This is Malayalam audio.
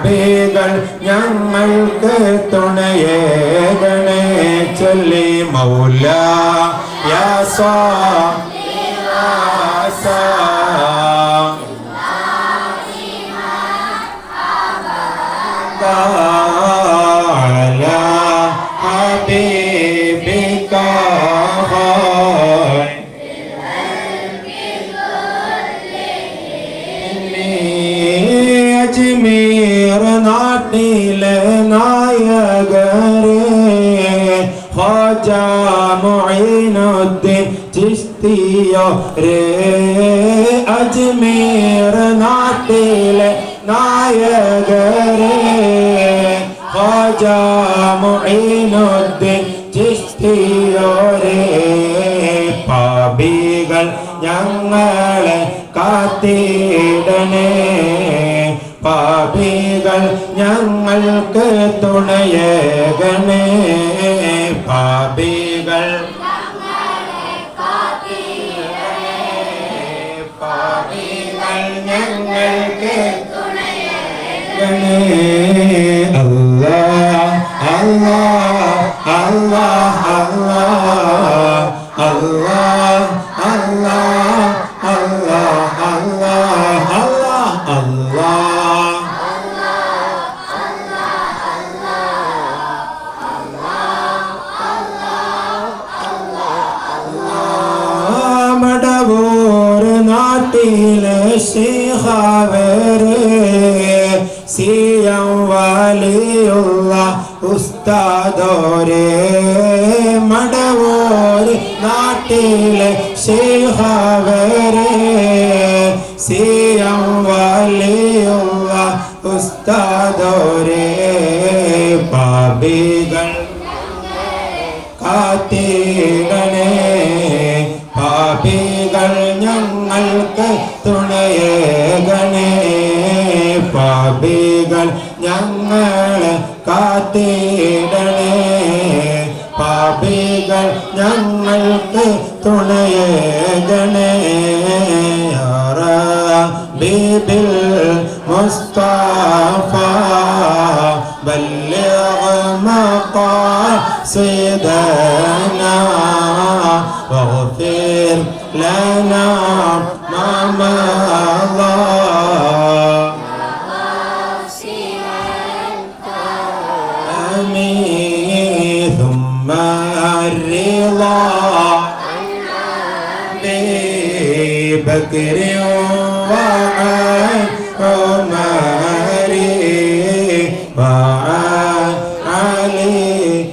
நபிகள் ஞங்களுக்கு துணையேகனே சொல்லி மௌலா யாசா யாசா me നാട്ടിലെ നായകരെ ഖാജ മുഈനുദ്ദീൻ ചിസ്തിയോരെ അജ്മീർ നാട്ടിലെ നായകരെ ഖാജ മുഈനുദ്ദീൻ ചിസ്തിയോരെ പാപികൾ ഞങ്ങളെ കാത്തിടണേ പാപികൾ ഞങ്ങൾക്ക് തുണയേകണേ പാപികൾ. പാപികൾ ഞങ്ങൾക്ക് അല്ലാ അല്ലാ അല്ലാ അല്ലാ അല്ലാ. സിയം വലിയുള്ള ഉസ്താദോരേ മടവൂർ നാട്ടിലെ ശിഹാവരെ സിയം വലിയുള്ള ഉസ്താദോരെ പാപികൾ കാത്തിടണേ ഞങ്ങൾക്ക് തുണയേകണേ പാപികൾ ഞങ്ങളെ കാത്തിടണേ പാപികൾ ഞങ്ങൾക്ക് തുണയേകണേ ബിബിൽ മുസ്തഫ بلغ مقاصدنا واغفر لنا ما مضى ثم الرضا. ببكر وعن عمر وعن علي